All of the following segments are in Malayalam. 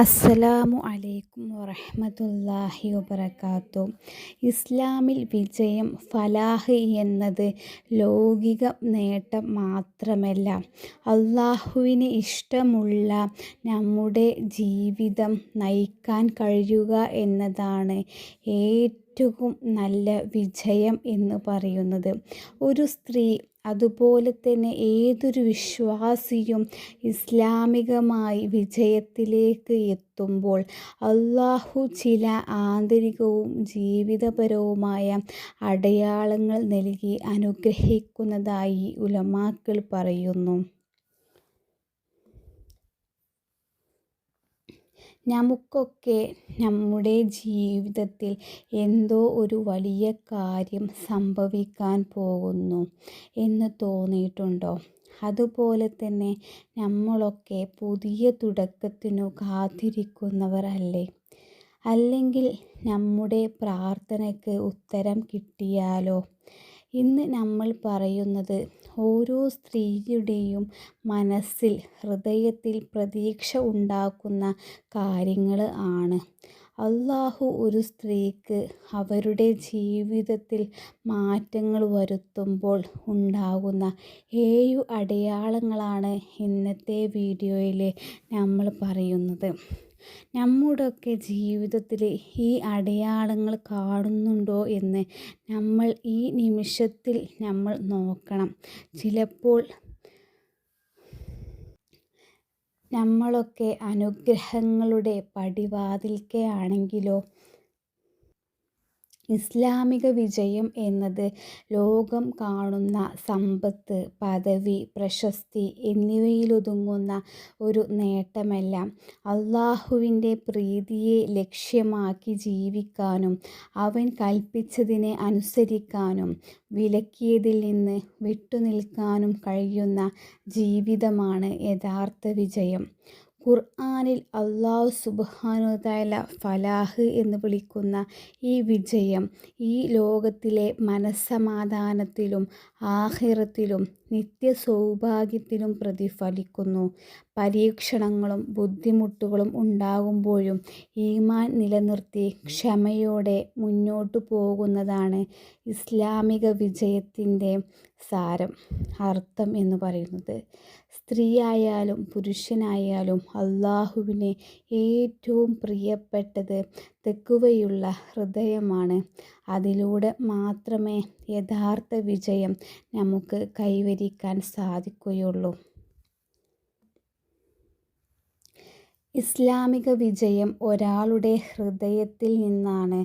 അസ്സലാമു അലൈക്കും വറഹ്മത്തുള്ളാഹി വബറകാതുഹു ഇസ്ലാമിൽ വിജയം ഫലാഹ് എന്നത് ലൗകിക നേട്ടം മാത്രമല്ല അള്ളാഹുവിന് ഇഷ്ടമുള്ള നമ്മുടെ ജീവിതം നയിക്കാൻ കഴിയുക എന്നതാണ് ഏറ്റവും നല്ല വിജയം എന്ന് പറയുന്നത്. ഒരു സ്ത്രീ അതുപോലെ തന്നെ ഏതൊരു വിശ്വാസിയും ഇസ്ലാമികമായി വിജയത്തിലേക്ക് എത്തുമ്പോൾ അള്ളാഹു ചില ആന്തരികവും ജീവിതപരവുമായ അടയാളങ്ങൾ നൽകി അനുഗ്രഹിക്കുന്നതായി ഉലമാക്കൾ പറയുന്നു. നമുക്കൊക്കെ നമ്മുടെ ജീവിതത്തിൽ എന്തോ ഒരു വലിയ കാര്യം സംഭവിക്കാൻ പോകുന്നു എന്ന് തോന്നിയിട്ടുണ്ടോ? അതുപോലെ തന്നെ നമ്മളൊക്കെ പുതിയ തുടക്കത്തിനു കാത്തിരിക്കുന്നവരല്ലേ? അല്ലെങ്കിൽ നമ്മുടെ പ്രാർത്ഥനയ്ക്ക് ഉത്തരം കിട്ടിയാലോ? ഇന്ന് നമ്മൾ പറയുന്നത് ഓരോ സ്ത്രീയുടെയും മനസ്സിൽ ഹൃദയത്തിൽ പ്രതീക്ഷ ഉണ്ടാക്കുന്ന കാര്യങ്ങൾ ആണ്. അള്ളാഹു ഒരു സ്ത്രീക്ക് അവരുടെ ജീവിതത്തിൽ മാറ്റങ്ങൾ വരുത്തുമ്പോൾ ഉണ്ടാകുന്ന ഏഴു അടയാളങ്ങളാണ് ഇന്നത്തെ വീഡിയോയിൽ നമ്മൾ പറയുന്നത്. നമ്മുടെയൊക്കെ ജീവിതത്തിൽ ഈ അടയാളങ്ങൾ കാണുന്നുണ്ടോ എന്ന് നമ്മൾ ഈ നിമിഷത്തിൽ നമ്മൾ നോക്കണം. ചിലപ്പോൾ നമ്മളൊക്കെ അനുഗ്രഹങ്ങളുടെ പടിവാതിൽക്കയാണെങ്കിലോ ഇസ്ലാമിക വിജയം എന്നത് ലോകം കാണുന്ന സമ്പത്ത് പദവി പ്രശസ്തി എന്നിവയിലൊതുങ്ങുന്ന ഒരു നേട്ടമല്ല. അള്ളാഹുവിന്റെ പ്രീതിയെ ലക്ഷ്യമാക്കി ജീവിക്കാനും അവൻ കൽപ്പിച്ചതിനെ അനുസരിക്കാനും വിലക്കിയതിൽ നിന്ന് വിട്ടുനിൽക്കാനും കഴിയുന്ന ജീവിതമാണ് യഥാർത്ഥ വിജയം. ഖുർആനിൽ അള്ളാഹു സുബ്ഹാനഹു തആല ഫലാഹ് എന്ന് വിളിക്കുന്ന ഈ വിജയം ഈ ലോകത്തിലെ മനസ്സമാധാനത്തിലും ആഖിറത്തിലും നിത്യസൗഭാഗ്യത്തിലും പ്രതിഫലിക്കുന്നു. പരീക്ഷണങ്ങളും ബുദ്ധിമുട്ടുകളും ഉണ്ടാകുമ്പോഴും ഈമാൻ നിലനിർത്തി ക്ഷമയോടെ മുന്നോട്ടു പോകുന്നതാണ് ഇസ്ലാമിക വിജയത്തിന്റെ സാരം അർത്ഥം എന്ന് പറയുന്നത്. സ്ത്രീയായാലും പുരുഷനായാലും അള്ളാഹുവിന് ഏറ്റവും പ്രിയപ്പെട്ടത് തെക്കുവയുള്ള ഹൃദയമാണ്. അതിലൂടെ മാത്രമേ യഥാർത്ഥ വിജയം നമുക്ക് കൈവരിക്കാൻ സാധിക്കുകയുള്ളൂ. ഇസ്ലാമിക വിജയം ഒരാളുടെ ഹൃദയത്തിൽ നിന്നാണ്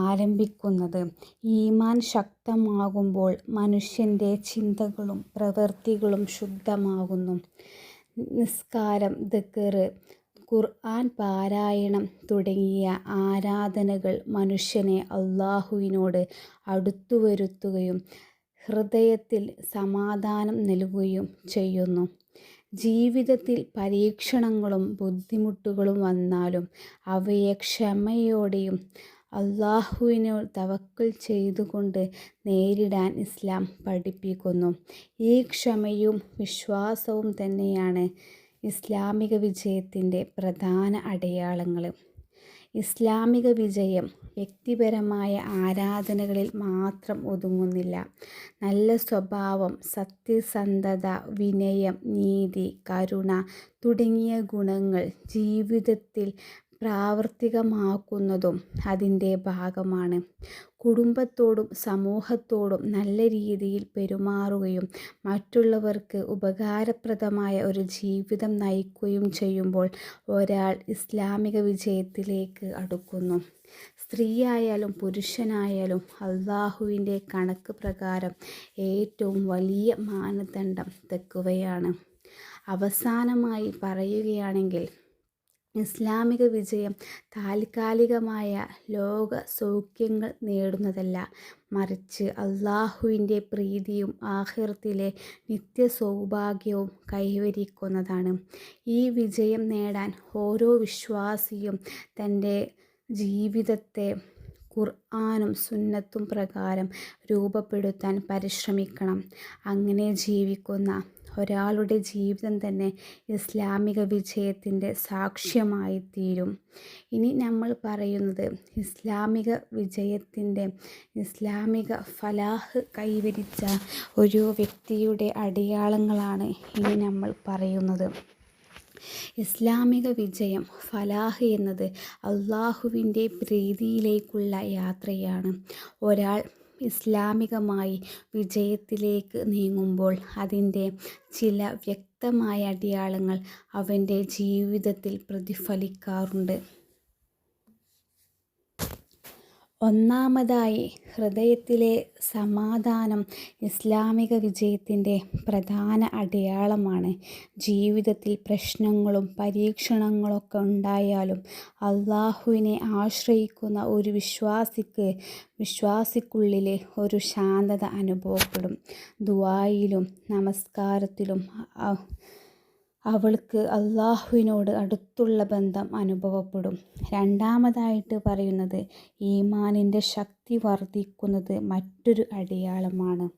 ആരംഭിക്കുന്നത്. ഈമാൻ ശക്തമാകുമ്പോൾ മനുഷ്യന്റെ ചിന്തകളും പ്രവൃത്തികളും ശുദ്ധമാകുന്നു. നിസ്കാരം ദിക്ർ ഖുർആൻ പാരായണം തുടങ്ങിയ ആരാധനകൾ മനുഷ്യനെ അള്ളാഹുവിനോട് അടുത്തു വരുത്തുകയും ഹൃദയത്തിൽ സമാധാനം നൽകുകയും ചെയ്യുന്നു. ജീവിതത്തിൽ പരീക്ഷണങ്ങളും ബുദ്ധിമുട്ടുകളും വന്നാലും അവയെ ക്ഷമയോടെയും അള്ളാഹുവിനോ തവക്കൽ ചെയ്തുകൊണ്ട് നേരിടാൻ ഇസ്ലാം പഠിപ്പിക്കുന്നു. ഈ ക്ഷമയും വിശ്വാസവും തന്നെയാണ് ഇസ്ലാമിക വിജയത്തിന്റെ പ്രധാന അടയാളങ്ങൾ. ഇസ്ലാമിക വിജയം വ്യക്തിപരമായ ആരാധനകളിൽ മാത്രം ഒതുങ്ങുന്നില്ല. നല്ല സ്വഭാവം സത്യസന്ധത വിനയം നീതി കരുണ തുടങ്ങിയ ഗുണങ്ങൾ ജീവിതത്തിൽ പ്രാവർത്തികമാക്കുന്നതും അതിന്റെ ഭാഗമാണ്. കുടുംബത്തോടും സമൂഹത്തോടും നല്ല രീതിയിൽ പെരുമാറുകയും മറ്റുള്ളവർക്ക് ഉപകാരപ്രദമായ ഒരു ജീവിതം നയിക്കുകയും ചെയ്യുമ്പോൾ ഒരാൾ ഇസ്ലാമിക വിജയത്തിലേക്ക് അടുക്കുന്നു. സ്ത്രീയായാലും പുരുഷനായാലും അള്ളാഹുവിന്റെ കണക്ക് പ്രകാരം ഏറ്റവും വലിയ മാനദണ്ഡം തെക്കുകയാണ്. അവസാനമായി പറയുകയാണെങ്കിൽ ഇസ്ലാമിക വിജയം താൽക്കാലികമായ ലോക സൗഖ്യങ്ങൾ നേടുന്നതല്ല. മറിച്ച് അള്ളാഹുവിന്റെ പ്രീതിയും ആഹിർത്തിലെ നിത്യ സൗഭാഗ്യവും കൈവരിക്കുന്നതാണ്. ഈ വിജയം നേടാൻ ഓരോ വിശ്വാസിയും തന്റെ ജീവിതത്തെ ഖുർആാനും സുന്നത്തും പ്രകാരം രൂപപ്പെടുത്താൻ പരിശ്രമിക്കണം. അങ്ങനെ ജീവിക്കുന്ന ഒരാളുടെ ജീവിതം തന്നെ ഇസ്ലാമിക വിജയത്തിന്റെ സാക്ഷ്യമായി തീരും ഇനി നമ്മൾ പറയുന്നത് ഇസ്ലാമിക വിജയത്തിന്റെ ഇസ്ലാമിക ഫലാഹ് കൈവരിച്ച ഒരു വ്യക്തിയുടെ അടയാളങ്ങളാണ് ഇനി നമ്മൾ പറയുന്നത്. ഇസ്ലാമിക വിജയം ഫലാഹ് എന്നത് അള്ളാഹുവിന്റെ പ്രീതിയിലേക്കുള്ള യാത്രയാണ്. ഒരാൾ ഇസ്ലാമികമായി വിജയത്തിലേക്ക് നീങ്ങുമ്പോൾ അതിന്റെ ചില വ്യക്തമായ അടയാളങ്ങൾ അവന്റെ ജീവിതത്തിൽ പ്രതിഫലിക്കാറുണ്ട്. ഒന്നാമതായി ഹൃദയത്തിലെ സമാധാനം ഇസ്ലാമിക വിജയത്തിന്റെ പ്രധാന അടയാളമാണ്. ജീവിതത്തിൽ പ്രശ്നങ്ങളും പരീക്ഷണങ്ങളൊക്കെ ഉണ്ടായാലും അള്ളാഹുവിനെ ആശ്രയിക്കുന്ന ഒരു വിശ്വാസിക്ക് വിശ്വാസിക്കുള്ളിലെ ഒരു ശാന്തത അനുഭവപ്പെടും. ദുആയിലും നമസ്കാരത്തിലും അവൾക്ക് അള്ളാഹുവിനോട് അടുത്തുള്ള ബന്ധം അനുഭവപ്പെടും. രണ്ടാമതായിട്ട് പറയുന്നത് ഈമാനിന്റെ ശക്തി വർദ്ധിക്കുന്നത് മറ്റൊരു അടയാളമാണ്.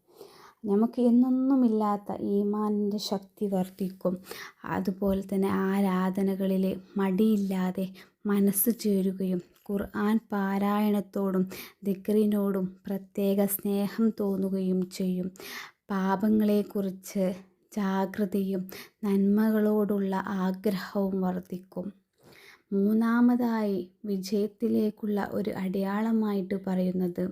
നമുക്ക് എന്നൊന്നുമില്ലാത്ത ഈമാനിന്റെ ശക്തി വർദ്ധിക്കും. അതുപോലെ തന്നെ ആരാധനകളിൽ മടിയില്ലാതെ മനസ്സ് ചേരുകയും ഖുർആൻ പാരായണത്തോടും ദിക്റിനോടും പ്രത്യേക സ്നേഹം തോന്നുകയും ചെയ്യും. പാപങ്ങളെക്കുറിച്ച് ജാഗ്രതയും നന്മകളോടുള്ള ആഗ്രഹവും വർദ്ധിക്കും. മൂന്നാമതായി വിജയത്തിലേക്കുള്ള ഒരു അടയാളമായിട്ട് പറയുന്നത്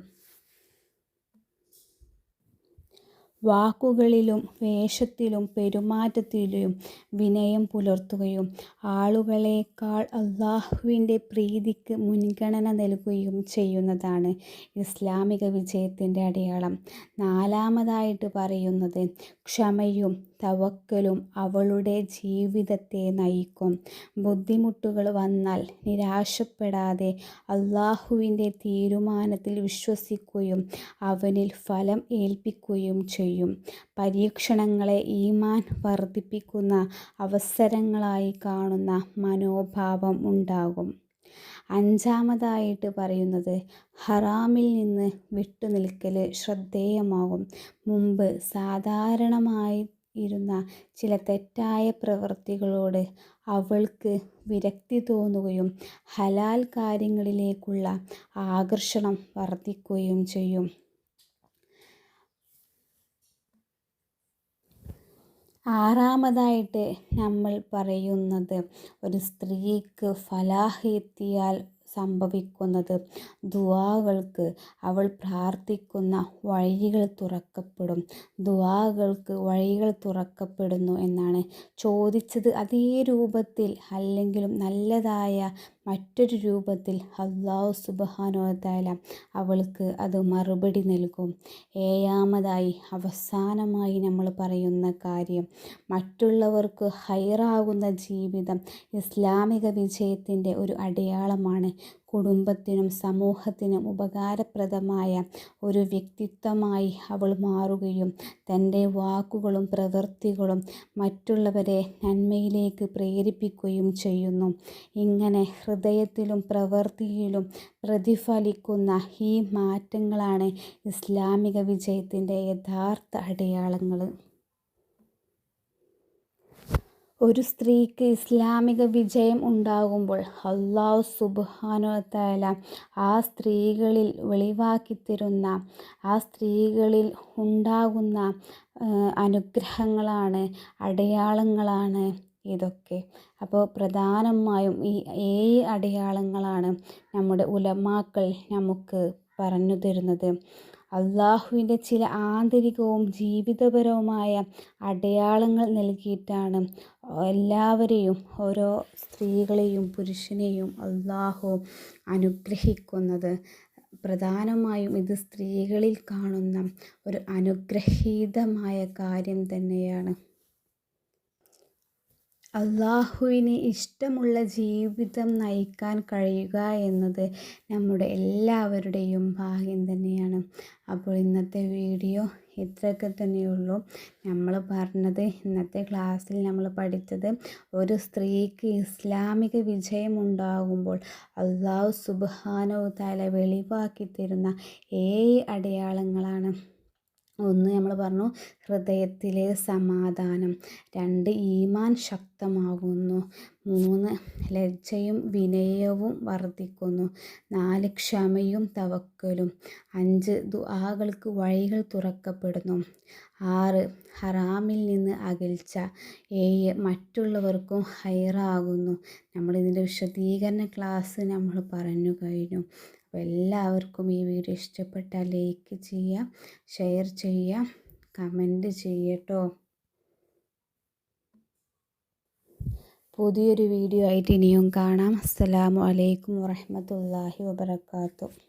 വാക്കുകളിലും വേഷത്തിലും പെരുമാറ്റത്തിലും വിനയം പുലർത്തുകയും ആളുകളേക്കാൾ അള്ളാഹുവിന്റെ പ്രീതിക്ക് മുൻഗണന നൽകുകയും ചെയ്യുന്നതാണ് ഇസ്ലാമിക വിജയത്തിന്റെ അടയാളം. നാലാമതായിട്ട് പറയുന്നത് ക്ഷമയും തവക്കലും അവളുടെ ജീവിതത്തെ നയിക്കും. ബുദ്ധിമുട്ടുകൾ വന്നാൽ നിരാശപ്പെടാതെ അള്ളാഹുവിന്റെ തീരുമാനത്തിൽ വിശ്വസിക്കുകയും അവനിൽ ഫലം ഏൽപ്പിക്കുകയും ചെയ്യും. പരീക്ഷണങ്ങളെ ഈമാൻ വർദ്ധിപ്പിക്കുന്ന അവസരങ്ങളായി കാണുന്ന മനോഭാവം ഉണ്ടാകും. അഞ്ചാമതായിട്ട് പറയുന്നത് ഹറാമിൽ നിന്ന് വിട്ടുനിൽക്കൽ ശ്രദ്ധേയമാകും. മുമ്പ് സാധാരണമായി ഇരുന്ന ചില തെറ്റായ പ്രവൃത്തികളോട് അവൾക്ക് വിരക്തി തോന്നുകയും ഹലാൽ കാര്യങ്ങളിലേക്കുള്ള ആകർഷണം വർദ്ധിക്കുകയും ചെയ്യും. ആറാമതായിട്ട് നമ്മൾ പറയുന്നത് ഒരു സ്ത്രീക്ക് ഫലാഹ് എത്തിയാൽ സംഭവിക്കുന്നത്. ദുആകൾക്ക് അവൾ പ്രാർത്ഥിക്കുന്ന വഴികൾ തുറക്കപ്പെടും. ദുആകൾക്ക് വഴികൾ തുറക്കപ്പെടുന്നു എന്നാണ് ചോദിച്ചത്. അതേ രൂപത്തിൽ അല്ലെങ്കിലും നല്ലതായ മറ്റൊരു രൂപത്തിൽ അള്ളാഹു സുബാനോത്താല അവൾക്ക് അത് മറുപടി നൽകും. ഏഴാമതായി അവസാനമായി നമ്മൾ പറയുന്ന കാര്യം മറ്റുള്ളവർക്ക് ഹൈറാകുന്ന ജീവിതം ഇസ്ലാമിക വിജയത്തിന്റെ ഒരു അടയാളമാണ് കുടുംബത്തിനും സമൂഹത്തിനും ഉപകാരപ്രദമായ ഒരു വ്യക്തിത്വമായി അവൾ മാറുകയും തന്റെ വാക്കുകളും പ്രവൃത്തികളും മറ്റുള്ളവരെ നന്മയിലേക്ക് പ്രേരിപ്പിക്കുകയും ചെയ്യുന്നു. ഇങ്ങനെ ഹൃദയത്തിലും പ്രവൃത്തിയിലും പ്രതിഫലിക്കുന്ന ഈ മാറ്റങ്ങളാണ് ഇസ്ലാമിക വിജയത്തിന്റെ യഥാർത്ഥ അടയാളങ്ങൾ. ഒരു സ്ത്രീക്ക് ഇസ്ലാമിക വിജയം ഉണ്ടാകുമ്പോൾ അള്ളാഹു സുബ്ഹാനഹു ആ സ്ത്രീകളിൽ വെളിവാക്കിത്തരുന്ന ആ സ്ത്രീകളിൽ ഉണ്ടാകുന്ന അനുഗ്രഹങ്ങളാണ് അടയാളങ്ങളാണ് ഇതൊക്കെ. അപ്പോൾ പ്രധാനമായും ഈ ഏഴ് അടയാളങ്ങളാണ് നമ്മുടെ ഉലമാക്കൾ നമുക്ക് പറഞ്ഞു തരുന്നത്. അള്ളാഹുവിന്റെ ചില ആന്തരികവും ജീവിതപരവുമായ അടയാളങ്ങൾ നൽകിയിട്ടാണ് എല്ലാവരെയും ഓരോ സ്ത്രീകളെയും പുരുഷനെയും അള്ളാഹു അനുഗ്രഹിക്കുന്നത്. പ്രധാനമായും ഇത് സ്ത്രീകളിൽ കാണുന്ന ഒരു അനുഗ്രഹീതമായ കാര്യം തന്നെയാണ്. അള്ളാഹുവിന് ഇഷ്ടമുള്ള ജീവിതം നയിക്കാൻ കഴിയുക എന്നത് നമ്മുടെ എല്ലാവരുടെയും ഭാഗ്യം തന്നെയാണ്. അപ്പോൾ ഇന്നത്തെ വീഡിയോ ഇത്രയൊക്കെ തന്നെയുള്ളൂ. നമ്മൾ പറഞ്ഞത് ഇന്നത്തെ ക്ലാസ്സിൽ നമ്മൾ പഠിച്ചത് ഒരു സ്ത്രീക്ക് ഇസ്ലാമിക വിജയമുണ്ടാകുമ്പോൾ അള്ളാഹു സുബാനോ തല വെളിവാക്കി തരുന്ന ഏഴ് അടയാളങ്ങളാണ്. ഒന്ന് നമ്മൾ പറഞ്ഞു ഹൃദയത്തിലെ സമാധാനം. രണ്ട് ഈമാൻ ശക്തമാകുന്നു. മൂന്ന് ലജ്ജയും വിനയവും വർദ്ധിക്കുന്നു നാല് ക്ഷമയും തവക്കലും. അഞ്ച് ദുആകൾക്ക് വഴികൾ തുറക്കപ്പെടുന്നു. ആറ് ഹറാമിൽ നിന്ന് അകൽച്ച. ഏഴ് മറ്റുള്ളവർക്കും ഹൈറാകുന്നു. നമ്മളിതിന്റെ വിശദീകരണ ക്ലാസ് നമ്മൾ പറഞ്ഞു കഴിഞ്ഞു. അപ്പോൾ എല്ലാവർക്കും ഈ വീഡിയോ ഇഷ്ടപ്പെട്ടാൽ ലൈക്ക് ചെയ്യുക ഷെയർ ചെയ്യുക കമന്റ് ചെയ്യട്ടോ പുതിയൊരു വീഡിയോ ആയിട്ട് ഇനിയും കാണാം. അസ്സലാമു അലൈക്കും വറഹമത്തല്ലാഹി വബറകാതുഹു